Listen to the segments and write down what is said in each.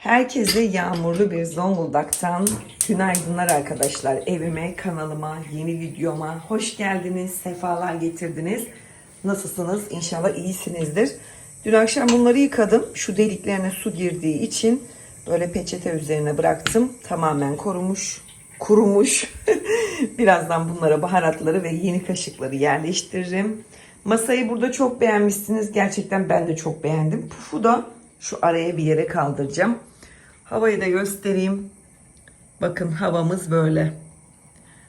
Herkese yağmurlu bir Zonguldak'tan günaydınlar arkadaşlar. Evime, kanalıma, yeni videoma hoş geldiniz, sefalar getirdiniz. Nasılsınız? İnşallah iyisinizdir. Dün akşam bunları yıkadım. Şu deliklerine su girdiği için böyle peçete üzerine bıraktım. Tamamen korumuş, kurumuş. Birazdan bunlara baharatları ve yeni kaşıkları yerleştiririm. Masayı burada çok beğenmişsiniz. Gerçekten ben de çok beğendim. Pufu da şu araya bir yere kaldıracağım. Havayı da göstereyim. Bakın havamız böyle.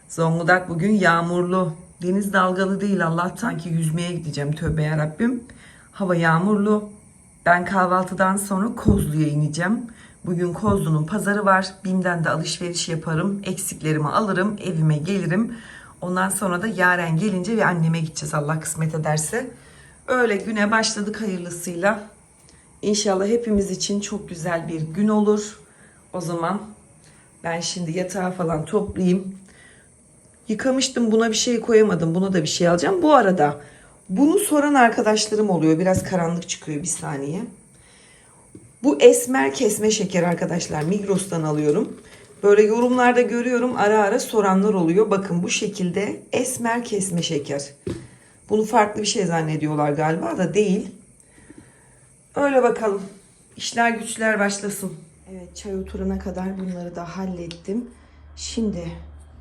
Zonguldak bugün yağmurlu. Deniz dalgalı değil Allah'tan ki yüzmeye gideceğim tövbe yarabbim. Hava yağmurlu. Ben kahvaltıdan sonra Kozlu'ya ineceğim. Bugün Kozlu'nun pazarı var. Bim'den de alışveriş yaparım. Eksiklerimi alırım. Evime gelirim. Ondan sonra da Yaren gelince ve anneme gideceğiz Allah kısmet ederse. Öyle güne başladık hayırlısıyla. İnşallah hepimiz için çok güzel bir gün olur. O zaman ben şimdi yatağı falan toplayayım. Yıkamıştım buna bir şey koyamadım. Buna da bir şey alacağım. Bu arada bunu soran arkadaşlarım oluyor. Biraz karanlık çıkıyor bir saniye. Bu esmer kesme şeker arkadaşlar. Migros'tan alıyorum. Böyle yorumlarda görüyorum ara ara soranlar oluyor. Bakın bu şekilde esmer kesme şeker. Bunu farklı bir şey zannediyorlar galiba da değil. Öyle bakalım. İşler güçler başlasın. Evet çay oturana kadar bunları da hallettim. Şimdi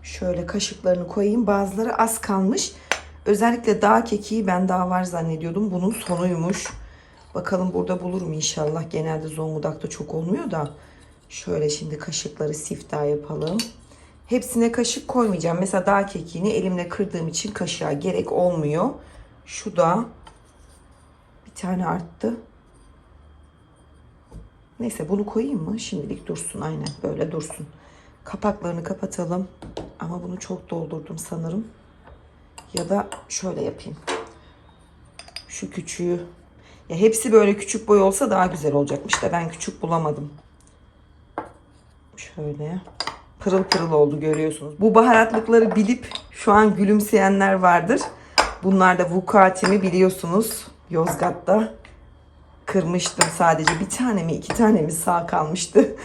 şöyle kaşıklarını koyayım. Bazıları az kalmış. Özellikle dağ kekiği ben daha var zannediyordum. Bunun sonuymuş. Bakalım burada bulurum inşallah. Genelde Zonguldak'ta çok olmuyor da. Şöyle şimdi kaşıkları siftah yapalım. Hepsine kaşık koymayacağım. Mesela dağ kekiğini elimle kırdığım için kaşığa gerek olmuyor. Şu da bir tane arttı. Neyse bunu koyayım mı? Şimdilik dursun aynen böyle dursun. Kapaklarını kapatalım. Ama bunu çok doldurdum sanırım. Ya da şöyle yapayım. Şu küçüğü. Ya hepsi böyle küçük boy olsa daha güzel olacakmış da ben küçük bulamadım. Şöyle. Pırıl pırıl oldu görüyorsunuz. Bu baharatlıkları bilip şu an gülümseyenler vardır. Bunlar da vukatimi biliyorsunuz. Yozgat'ta kırmıştım sadece. Bir tane mi iki tane mi sağ kalmıştı.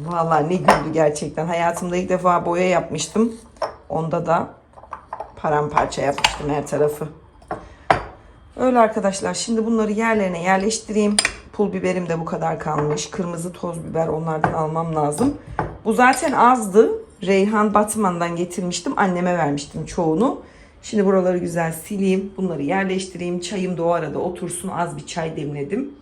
Vallahi ne güldü gerçekten. Hayatımda ilk defa boya yapmıştım. Onda da paramparça yapmıştım her tarafı. Öyle arkadaşlar. Şimdi bunları yerlerine yerleştireyim. Pul biberim de bu kadar kalmış. Kırmızı toz biber onlardan almam lazım. Bu zaten azdı. Reyhan Batman'dan getirmiştim. Anneme vermiştim çoğunu. Şimdi buraları güzel sileyim. Bunları yerleştireyim. Çayım da o arada otursun. Az bir çay demledim.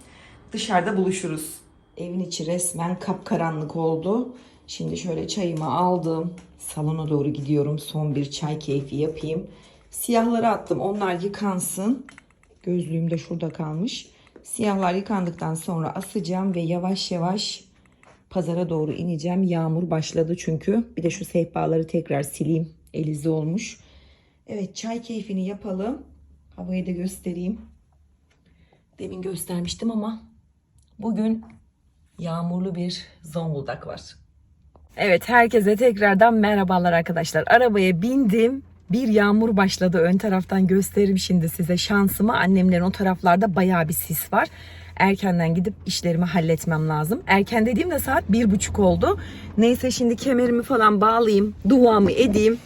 Dışarıda buluşuruz. Evin içi resmen kapkaranlık oldu. Şimdi şöyle çayımı aldım. Salona doğru gidiyorum. Son bir çay keyfi yapayım. Siyahları attım. Onlar yıkansın. Gözlüğüm de şurada kalmış. Siyahlar yıkandıktan sonra asacağım ve yavaş yavaş pazara doğru ineceğim. Yağmur başladı çünkü. Bir de şu sehpaları tekrar sileyim. Elize olmuş. Evet çay keyfini yapalım. Havayı da göstereyim. Demin göstermiştim ama bugün yağmurlu bir Zonguldak var. Evet herkese tekrardan merhabalar arkadaşlar. Arabaya bindim. Bir yağmur başladı. Ön taraftan gösteririm şimdi size şansımı. Annemlerin o taraflarda bayağı bir sis var. Erkenden gidip işlerimi halletmem lazım. Erken dediğimde saat bir buçuk oldu. Neyse şimdi kemerimi falan bağlayayım. Duamı edeyim.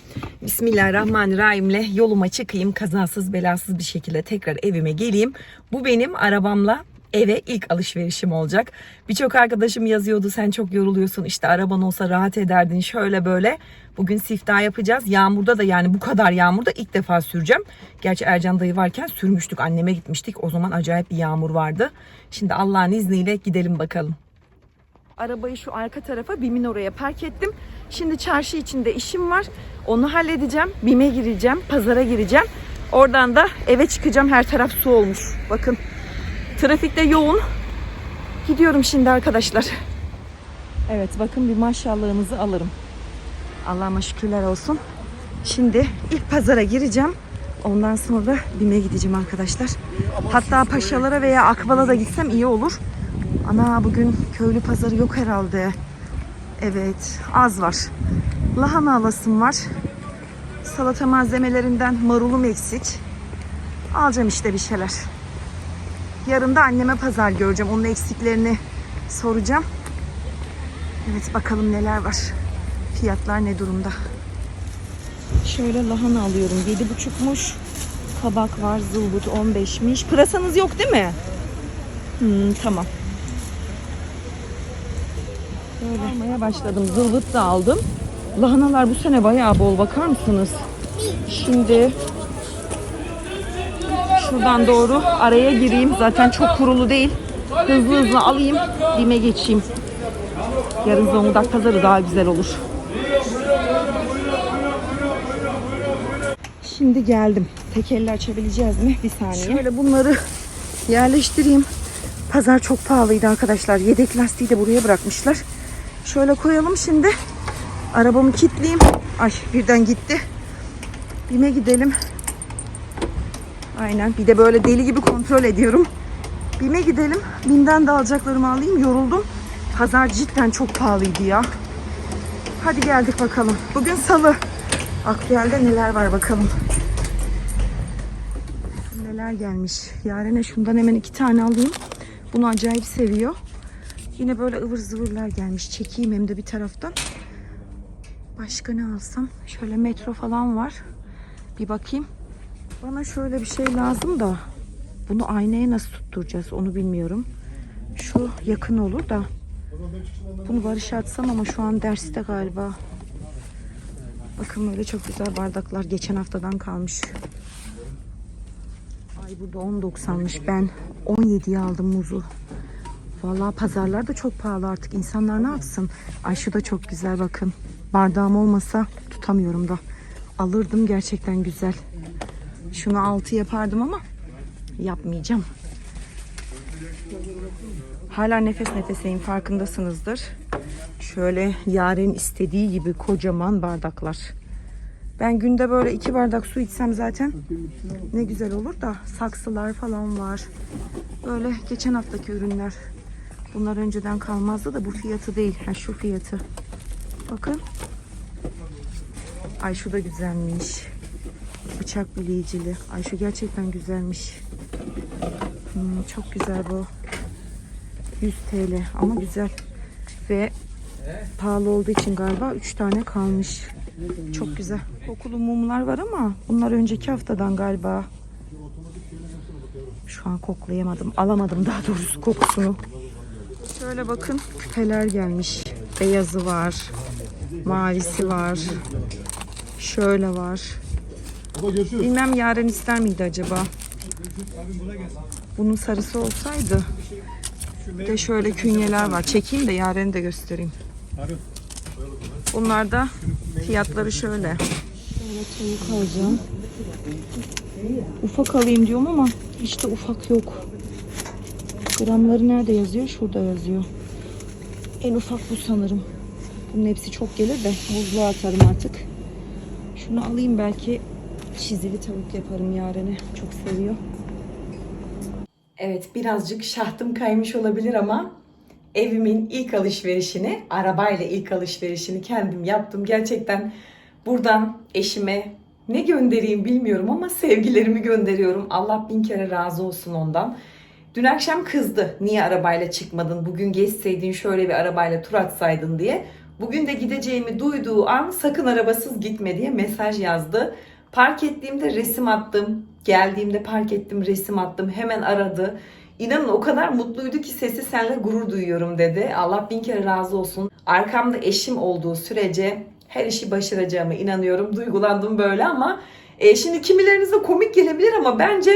Bismillahirrahmanirrahimle yoluma çıkayım. Kazasız belasız bir şekilde tekrar evime geleyim. Bu benim arabamla eve ilk alışverişim olacak. Birçok arkadaşım yazıyordu sen çok yoruluyorsun işte araban olsa rahat ederdin şöyle böyle. Bugün siftah yapacağız. Yağmurda da yani bu kadar yağmurda ilk defa süreceğim. Gerçi Ercan dayı varken sürmüştük anneme gitmiştik. O zaman acayip bir yağmur vardı. Şimdi Allah'ın izniyle gidelim bakalım. Arabayı şu arka tarafa BİM'in oraya park ettim. Şimdi çarşı içinde işim var. Onu halledeceğim. BİM'e gireceğim. Pazara gireceğim. Oradan da eve çıkacağım. Her taraf su olmuş. Bakın Trafikte yoğun. Gidiyorum şimdi arkadaşlar. Evet bakın bir maşallahınızı alırım. Allah'ıma şükürler olsun. Şimdi ilk pazara gireceğim. Ondan sonra BİM'e gideceğim arkadaşlar. Hatta Paşalara veya Akbal'a da gitsem iyi olur. Ana bugün köylü pazarı yok herhalde. Evet az var. Lahana alasım var. Salata malzemelerinden marulum eksik. Alacağım işte bir şeyler. Yarın da anneme pazar göreceğim. Onun eksiklerini soracağım. Evet bakalım neler var. Fiyatlar ne durumda? Şöyle lahana alıyorum. 7,5'muş. Kabak var. Zılgut 15'miş. Pırasanız yok değil mi? Hmm, tamam. Böyle almaya başladım. Zılgıt da aldım. Lahanalar bu sene bayağı bol. Bakar mısınız? Şimdi şuradan doğru araya gireyim. Zaten çok kurulu değil. Hızlı hızlı alayım. Dime geçeyim. Yarın Zonguldak pazarı daha güzel olur. Şimdi geldim. Tekerle açabileceğiz mi? Bir saniye. Şöyle bunları yerleştireyim. Pazar çok pahalıydı arkadaşlar. Yedek lastiği de buraya bırakmışlar. Şöyle koyalım şimdi. Arabamı kilitleyeyim. Ay birden gitti. Bime gidelim. Aynen. Bir de böyle deli gibi kontrol ediyorum. Bime gidelim. Bim'den de alacaklarımı alayım. Yoruldum. Pazar cidden çok pahalıydı ya. Hadi geldik bakalım. Bugün salı. Aktüelde neler var bakalım. Neler gelmiş. Yarene şundan hemen iki tane alayım. Bunu acayip seviyor. Yine böyle ıvır zıvırlar gelmiş. Çekeyim hem de bir taraftan. Başka ne alsam? Şöyle metro falan var. Bir bakayım. Bana şöyle bir şey lazım da bunu aynaya nasıl tutturacağız onu bilmiyorum. Şu yakın olur da bunu Barış'a atsam ama şu an derste galiba. Bakın böyle çok güzel bardaklar geçen haftadan kalmış. Ay burada 10.90'mış. Ben 17'ye aldım muzu. Vallahi pazarlar da çok pahalı artık. İnsanlar ne yapsın? Ay şu da çok güzel bakın. Bardağım olmasa tutamıyorum da. Alırdım gerçekten güzel. Şunu 6 yapardım ama yapmayacağım. Hala nefes nefeseyim farkındasınızdır. Şöyle Yaren istediği gibi kocaman bardaklar. Ben günde böyle iki bardak su içsem zaten ne güzel olur da saksılar falan var. Böyle geçen haftaki ürünler. Bunlar önceden kalmazdı da bu fiyatı değil. Ha şu fiyatı. Bakın. Ay şu da güzelmiş. Bıçak bileyicili. Ay şu gerçekten güzelmiş. Hmm, çok güzel bu. 100 TL ama güzel. Ve pahalı olduğu için galiba 3 tane kalmış. Çok güzel. Kokulu mumlar var ama bunlar önceki haftadan galiba. Şu an koklayamadım. Alamadım daha doğrusu kokusunu. Şöyle bakın küpeler gelmiş. Beyazı var. Mavisi var. Şöyle var. Bilmem Yaren ister miydi acaba? Bunun sarısı olsaydı. Bir de şöyle künyeler var. Çekeyim de Yaren'i de göstereyim. Bunlar da fiyatları şöyle. Şöyle alacağım. Ufak alayım diyorum ama de ufak yok. Gramları nerede yazıyor? Şurada yazıyor. En ufak bu sanırım. Bunun hepsi çok gelir de buzluğa atarım artık. Şunu alayım belki çizili tavuk yaparım yarene. Çok seviyor. Evet birazcık şahtım kaymış olabilir ama evimin ilk alışverişini, arabayla ilk alışverişini kendim yaptım. Gerçekten buradan eşime ne göndereyim bilmiyorum ama sevgilerimi gönderiyorum. Allah bin kere razı olsun ondan. Dün akşam kızdı. Niye arabayla çıkmadın? Bugün geçseydin şöyle bir arabayla tur atsaydın diye. Bugün de gideceğimi duyduğu an sakın arabasız gitme diye mesaj yazdı. Park ettiğimde resim attım. Geldiğimde park ettim resim attım. Hemen aradı. İnanın o kadar mutluydu ki sesi senle gurur duyuyorum dedi. Allah bin kere razı olsun. Arkamda eşim olduğu sürece her işi başaracağıma inanıyorum. Duygulandım böyle ama e, şimdi kimilerinize komik gelebilir ama bence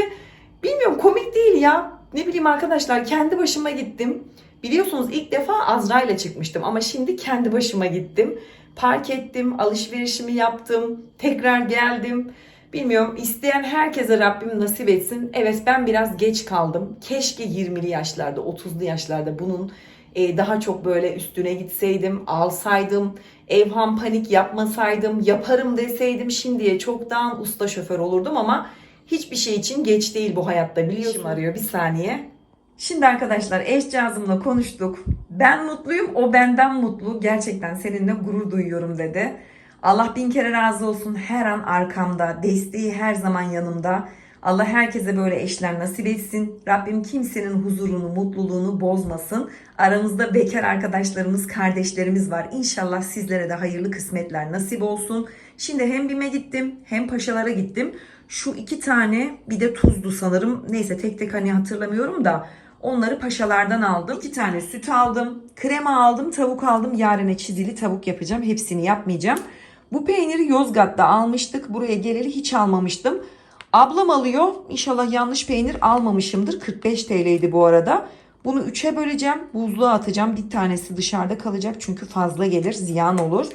bilmiyorum komik değil ya. Ne bileyim arkadaşlar kendi başıma gittim. Biliyorsunuz ilk defa Azra ile çıkmıştım ama şimdi kendi başıma gittim. Park ettim, alışverişimi yaptım, tekrar geldim. Bilmiyorum isteyen herkese Rabbim nasip etsin. Evet ben biraz geç kaldım. Keşke 20'li yaşlarda, 30'lu yaşlarda bunun e, daha çok böyle üstüne gitseydim, alsaydım, evham panik yapmasaydım, yaparım deseydim şimdiye çoktan usta şoför olurdum ama hiçbir şey için geç değil bu hayatta biliyorsun arıyor bir saniye. Şimdi arkadaşlar eşcağızımla konuştuk. Ben mutluyum, o benden mutlu. Gerçekten seninle gurur duyuyorum dedi. Allah bin kere razı olsun. Her an arkamda, desteği her zaman yanımda. Allah herkese böyle eşler nasip etsin. Rabbim kimsenin huzurunu, mutluluğunu bozmasın. Aramızda bekar arkadaşlarımız, kardeşlerimiz var. İnşallah sizlere de hayırlı kısmetler nasip olsun. Şimdi hem BİM'e gittim hem Paşalara gittim. Şu iki tane bir de tuzlu sanırım. Neyse tek tek hani hatırlamıyorum da onları paşalardan aldım. İki tane süt aldım. Krema aldım, tavuk aldım. Yarına çizili tavuk yapacağım. Hepsini yapmayacağım. Bu peyniri Yozgat'ta almıştık. Buraya geleli hiç almamıştım. Ablam alıyor. İnşallah yanlış peynir almamışımdır. 45 TL'ydi bu arada. Bunu 3'e böleceğim. Buzluğa atacağım. Bir tanesi dışarıda kalacak. Çünkü fazla gelir. Ziyan olur.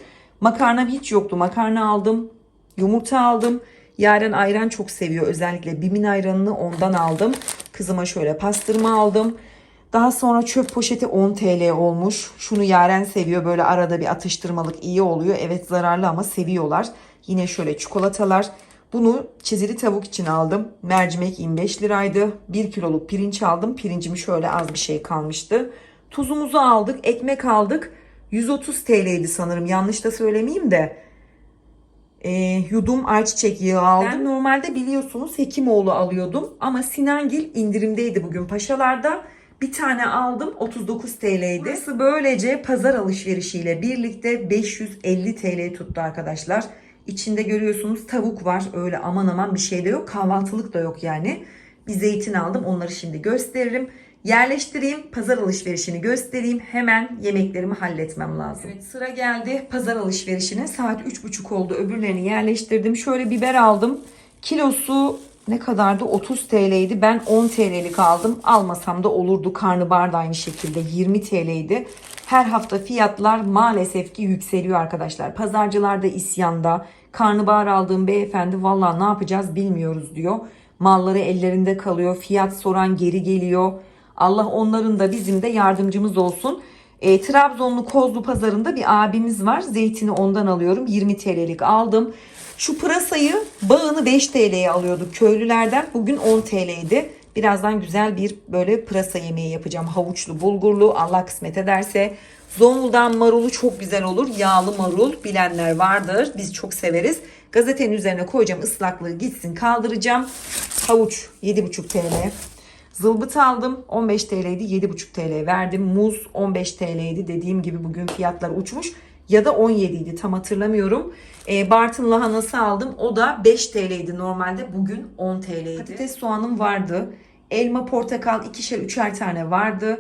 Makarnam hiç yoktu. Makarna aldım. Yumurta aldım. Yaren ayran çok seviyor. Özellikle Bim'in ayranını ondan aldım. Kızıma şöyle pastırma aldım. Daha sonra çöp poşeti 10 TL olmuş. Şunu Yaren seviyor. Böyle arada bir atıştırmalık iyi oluyor. Evet zararlı ama seviyorlar. Yine şöyle çikolatalar. Bunu çizili tavuk için aldım. Mercimek 25 liraydı. 1 kiloluk pirinç aldım. Pirincim şöyle az bir şey kalmıştı. Tuzumuzu aldık. Ekmek aldık. 130 TL'ydi sanırım. Yanlış da söylemeyeyim de. E, yudum ayçiçek yağı aldım. Ben normalde biliyorsunuz Hekimoğlu alıyordum. Ama Sinangil indirimdeydi bugün paşalarda. Bir tane aldım 39 TL'ydi. Burası böylece pazar alışverişiyle birlikte 550 TL tuttu arkadaşlar. İçinde görüyorsunuz tavuk var. Öyle aman aman bir şey de yok. Kahvaltılık da yok yani. Bir zeytin aldım. Onları şimdi gösteririm. Yerleştireyim. Pazar alışverişini göstereyim. Hemen yemeklerimi halletmem lazım. Evet sıra geldi pazar alışverişine. Saat 3.30 oldu. Öbürlerini yerleştirdim. Şöyle biber aldım. Kilosu ne kadardı? 30 TL'ydi. Ben 10 TL'lik aldım. Almasam da olurdu. Karnabahar da aynı şekilde 20 TL'ydi. Her hafta fiyatlar maalesef ki yükseliyor arkadaşlar. Pazarcılar da isyanda. Karnabahar aldığım beyefendi valla ne yapacağız bilmiyoruz diyor. Malları ellerinde kalıyor. Fiyat soran geri geliyor. Allah onların da bizim de yardımcımız olsun. E, Trabzonlu Kozlu pazarında bir abimiz var. Zeytini ondan alıyorum. 20 TL'lik aldım. Şu pırasayı bağını 5 TL'ye alıyorduk köylülerden. Bugün 10 TL'ydi. Birazdan güzel bir böyle pırasa yemeği yapacağım. Havuçlu, bulgurlu Allah kısmet ederse. Zonguldak marulu çok güzel olur. Yağlı marul bilenler vardır. Biz çok severiz. Gazetenin üzerine koyacağım ıslaklığı gitsin kaldıracağım. Havuç 7,5 TL. Zılbıt aldım 15 TL'ydi 7,5 TL verdim. Muz 15 TL'ydi dediğim gibi bugün fiyatlar uçmuş. Ya da 17 idi tam hatırlamıyorum. E, Bartın lahanası aldım. O da 5 TL'ydi normalde. Bugün 10 TL'ydi. Patates soğanım vardı. Elma, portakal ikişer üçer tane vardı.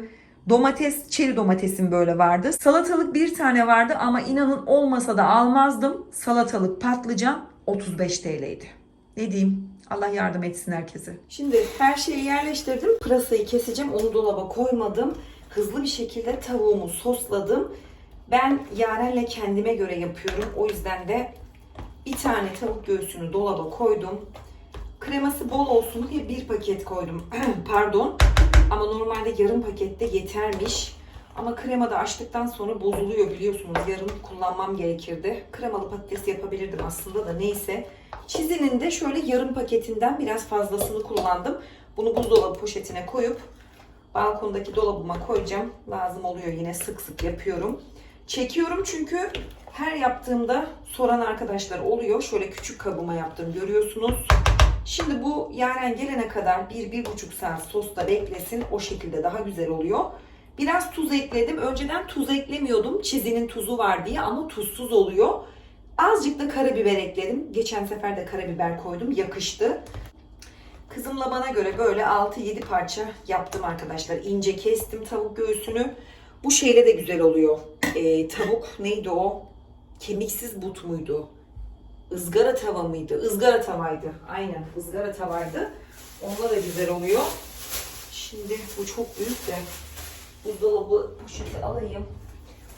Domates, çeri domatesim böyle vardı. Salatalık bir tane vardı ama inanın olmasa da almazdım. Salatalık patlıcan 35 TL'ydi. Ne diyeyim? Allah yardım etsin herkese. Şimdi her şeyi yerleştirdim. Pırasayı keseceğim. Onu dolaba koymadım. Hızlı bir şekilde tavuğumu sosladım. Ben Yaren'le kendime göre yapıyorum. O yüzden de bir tane tavuk göğsünü dolaba koydum. Kreması bol olsun diye bir paket koydum. Pardon. Ama normalde yarım pakette yetermiş. Ama krema da açtıktan sonra bozuluyor biliyorsunuz. Yarım kullanmam gerekirdi. Kremalı patates yapabilirdim aslında da neyse. Çizinin de şöyle yarım paketinden biraz fazlasını kullandım. Bunu buzdolabı poşetine koyup balkondaki dolabıma koyacağım. Lazım oluyor yine sık sık yapıyorum. Çekiyorum çünkü her yaptığımda soran arkadaşlar oluyor. Şöyle küçük kabıma yaptım görüyorsunuz. Şimdi bu yaren gelene kadar 1-1,5 saat sosta beklesin. O şekilde daha güzel oluyor. Biraz tuz ekledim. Önceden tuz eklemiyordum. Çizinin tuzu var diye ama tuzsuz oluyor. Azıcık da karabiber ekledim. Geçen sefer de karabiber koydum. Yakıştı. Kızımla bana göre böyle 6-7 parça yaptım arkadaşlar. İnce kestim tavuk göğsünü. Bu şeyle de güzel oluyor. Ee, tavuk neydi o? Kemiksiz but muydu? Izgara tava mıydı? Izgara tavaydı. Aynen ızgara tavaydı. Onunla da güzel oluyor. Şimdi bu çok büyük de buzdolabı poşeti alayım.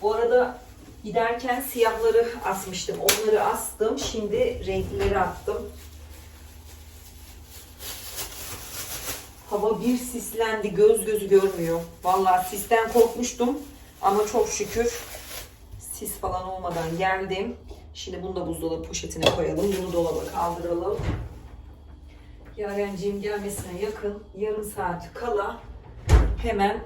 Bu arada giderken siyahları asmıştım. Onları astım. Şimdi renklileri attım. Hava bir sislendi. Göz gözü görmüyor. Vallahi sisten korkmuştum. Ama çok şükür sis falan olmadan geldim. Şimdi bunu da buzdolabı poşetine koyalım. Bunu dolaba kaldıralım. Yarenciğim gelmesine yakın yarım saat kala hemen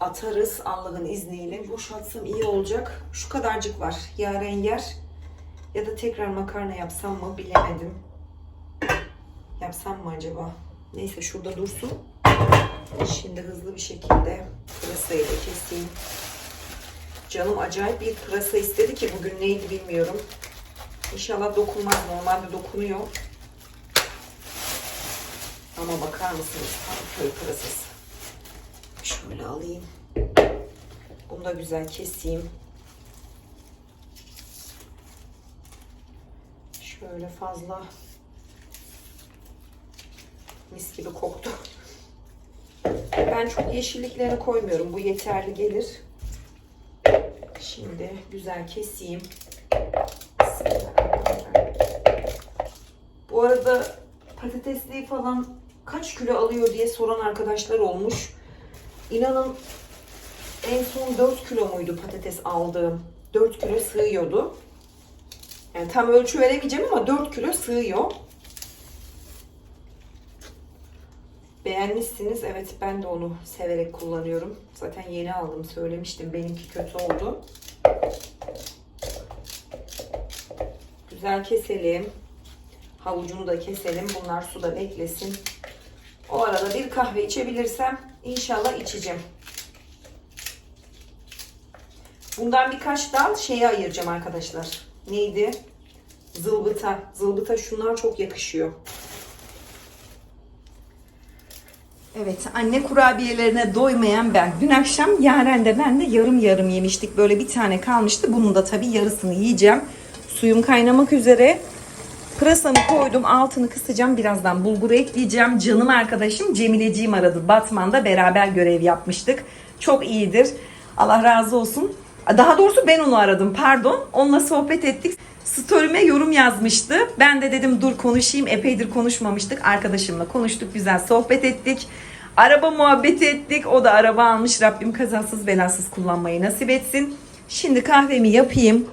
atarız Allah'ın izniyle. Boşaltsam iyi olacak. Şu kadarcık var. Yaren yer. Ya da tekrar makarna yapsam mı bilemedim. Yapsam mı acaba? Neyse şurada dursun. Şimdi hızlı bir şekilde pırasayı da keseyim. Canım acayip bir pırasa istedi ki bugün neydi bilmiyorum. İnşallah dokunmaz. Normalde dokunuyor. Ama bakar mısınız? Köy pırasası. Şöyle alayım. Bunu da güzel keseyim. Şöyle fazla mis gibi koktu. Ben çok yeşilliklerini koymuyorum. Bu yeterli gelir. Şimdi güzel keseyim. Bu arada patatesliği falan kaç kilo alıyor diye soran arkadaşlar olmuş. İnanın en son 4 kilo muydu patates aldığım? 4 kilo sığıyordu. Yani tam ölçü veremeyeceğim ama 4 kilo sığıyor. Beğenmişsiniz. Evet ben de onu severek kullanıyorum. Zaten yeni aldım söylemiştim. Benimki kötü oldu. Güzel keselim. Havucunu da keselim. Bunlar suda beklesin. O arada bir kahve içebilirsem inşallah içeceğim. Bundan birkaç dal şeye ayıracağım arkadaşlar. Neydi? Zılbıta. Zılbıta şunlar çok yakışıyor. Evet, anne kurabiyelerine doymayan ben. Dün akşam Yaren de ben de yarım yarım yemiştik. Böyle bir tane kalmıştı. Bunun da tabii yarısını yiyeceğim. Suyum kaynamak üzere. Pırasamı koydum. Altını kısacağım. Birazdan bulguru ekleyeceğim. Canım arkadaşım Cemileciğim aradı. Batman'da beraber görev yapmıştık. Çok iyidir. Allah razı olsun. Daha doğrusu ben onu aradım. Pardon. Onunla sohbet ettik. Story'me yorum yazmıştı. Ben de dedim dur konuşayım. Epeydir konuşmamıştık. Arkadaşımla konuştuk. Güzel sohbet ettik. Araba muhabbeti ettik. O da araba almış. Rabbim kazasız belasız kullanmayı nasip etsin. Şimdi kahvemi yapayım.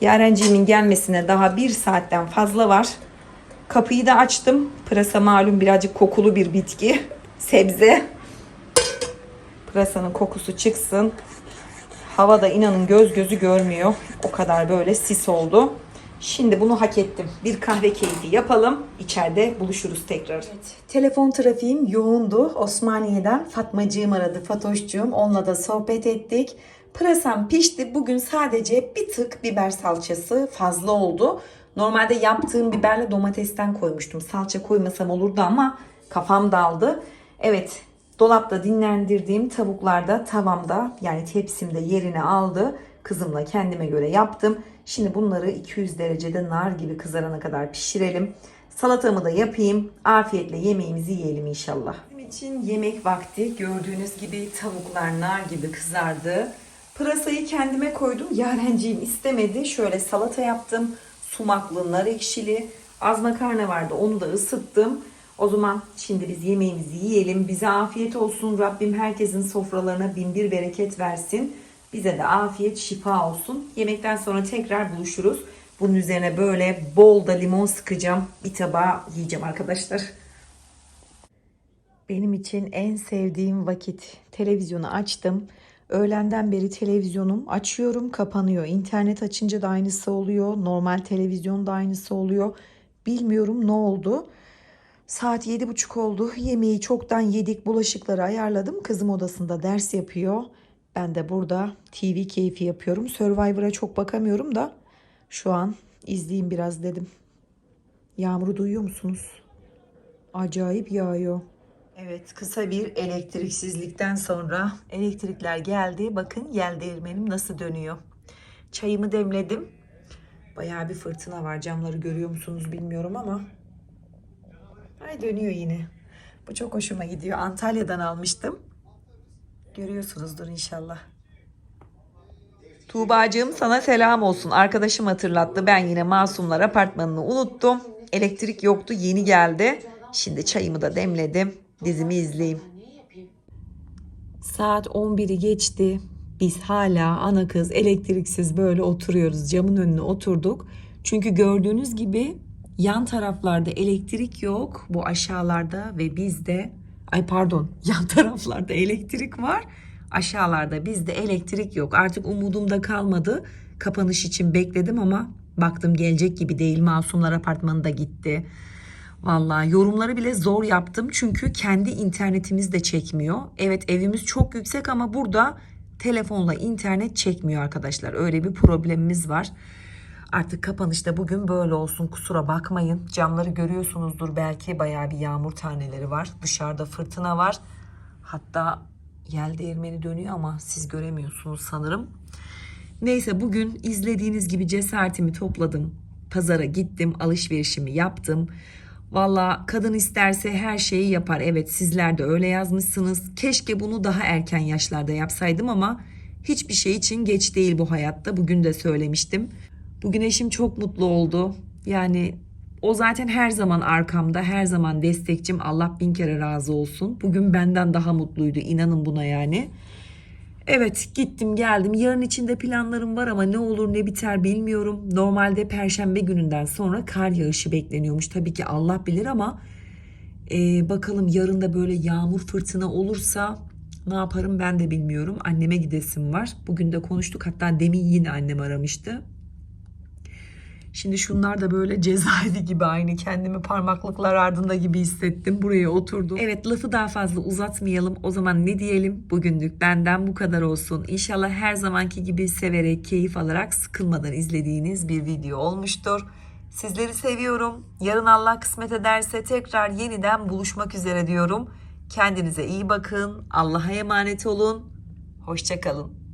Yarenciğimin gelmesine daha bir saatten fazla var. Kapıyı da açtım. Pırasa malum birazcık kokulu bir bitki. Sebze. Pırasanın kokusu çıksın. Hava da inanın göz gözü görmüyor. O kadar böyle sis oldu. Şimdi bunu hak ettim. Bir kahve keyfi yapalım. İçeride buluşuruz tekrar. telefon trafiğim yoğundu. Osmaniye'den Fatmacığım aradı. Fatoşcuğum. Onunla da sohbet ettik. Pırasam pişti. Bugün sadece bir tık biber salçası fazla oldu. Normalde yaptığım biberle domatesten koymuştum. Salça koymasam olurdu ama kafam daldı. Evet Dolapta dinlendirdiğim tavuklar da tavamda yani tepsimde yerini aldı. Kızımla kendime göre yaptım. Şimdi bunları 200 derecede nar gibi kızarana kadar pişirelim. Salatamı da yapayım. Afiyetle yemeğimizi yiyelim inşallah. Benim için yemek vakti. Gördüğünüz gibi tavuklar nar gibi kızardı. Pırasayı kendime koydum. Yarenciğim istemedi. Şöyle salata yaptım. Sumaklı, nar ekşili. Az makarna vardı. Onu da ısıttım. O zaman şimdi biz yemeğimizi yiyelim. Bize afiyet olsun. Rabbim herkesin sofralarına bin bir bereket versin. Bize de afiyet, şifa olsun. Yemekten sonra tekrar buluşuruz. Bunun üzerine böyle bol da limon sıkacağım. Bir tabağa yiyeceğim arkadaşlar. Benim için en sevdiğim vakit. Televizyonu açtım. Öğlenden beri televizyonum açıyorum, kapanıyor. İnternet açınca da aynısı oluyor. Normal televizyon da aynısı oluyor. Bilmiyorum ne oldu. Saat yedi buçuk oldu. Yemeği çoktan yedik. Bulaşıkları ayarladım. Kızım odasında ders yapıyor. Ben de burada TV keyfi yapıyorum. Survivor'a çok bakamıyorum da şu an izleyeyim biraz dedim. Yağmuru duyuyor musunuz? Acayip yağıyor. Evet kısa bir elektriksizlikten sonra elektrikler geldi. Bakın yel değirmenim nasıl dönüyor. Çayımı demledim. Bayağı bir fırtına var. Camları görüyor musunuz bilmiyorum ama Ay dönüyor yine. Bu çok hoşuma gidiyor. Antalya'dan almıştım. Görüyorsunuzdur inşallah. Tuğbacığım sana selam olsun. Arkadaşım hatırlattı. Ben yine Masumlar Apartmanı'nı unuttum. Elektrik yoktu. Yeni geldi. Şimdi çayımı da demledim. Dizimi izleyeyim. Saat 11'i geçti. Biz hala ana kız elektriksiz böyle oturuyoruz. Camın önüne oturduk. Çünkü gördüğünüz gibi yan taraflarda elektrik yok. Bu aşağılarda ve bizde ay pardon yan taraflarda elektrik var. Aşağılarda bizde elektrik yok. Artık umudum da kalmadı. Kapanış için bekledim ama baktım gelecek gibi değil. Masumlar apartmanı da gitti. Vallahi yorumları bile zor yaptım çünkü kendi internetimiz de çekmiyor. Evet evimiz çok yüksek ama burada telefonla internet çekmiyor arkadaşlar. Öyle bir problemimiz var. Artık kapanışta bugün böyle olsun kusura bakmayın. Camları görüyorsunuzdur belki bayağı bir yağmur taneleri var. Dışarıda fırtına var. Hatta yel değirmeni dönüyor ama siz göremiyorsunuz sanırım. Neyse bugün izlediğiniz gibi cesaretimi topladım. Pazara gittim, alışverişimi yaptım. Valla kadın isterse her şeyi yapar. Evet sizler de öyle yazmışsınız. Keşke bunu daha erken yaşlarda yapsaydım ama hiçbir şey için geç değil bu hayatta. Bugün de söylemiştim. Bugün eşim çok mutlu oldu. Yani o zaten her zaman arkamda, her zaman destekçim. Allah bin kere razı olsun. Bugün benden daha mutluydu. inanın buna yani. Evet gittim geldim. Yarın içinde planlarım var ama ne olur ne biter bilmiyorum. Normalde perşembe gününden sonra kar yağışı bekleniyormuş. Tabii ki Allah bilir ama e, bakalım yarın da böyle yağmur fırtına olursa ne yaparım ben de bilmiyorum. Anneme gidesim var. Bugün de konuştuk. Hatta demin yine annem aramıştı. Şimdi şunlar da böyle cezaevi gibi aynı kendimi parmaklıklar ardında gibi hissettim. Buraya oturdum. Evet lafı daha fazla uzatmayalım. O zaman ne diyelim? Bugünlük benden bu kadar olsun. İnşallah her zamanki gibi severek, keyif alarak, sıkılmadan izlediğiniz bir video olmuştur. Sizleri seviyorum. Yarın Allah kısmet ederse tekrar yeniden buluşmak üzere diyorum. Kendinize iyi bakın. Allah'a emanet olun. Hoşçakalın.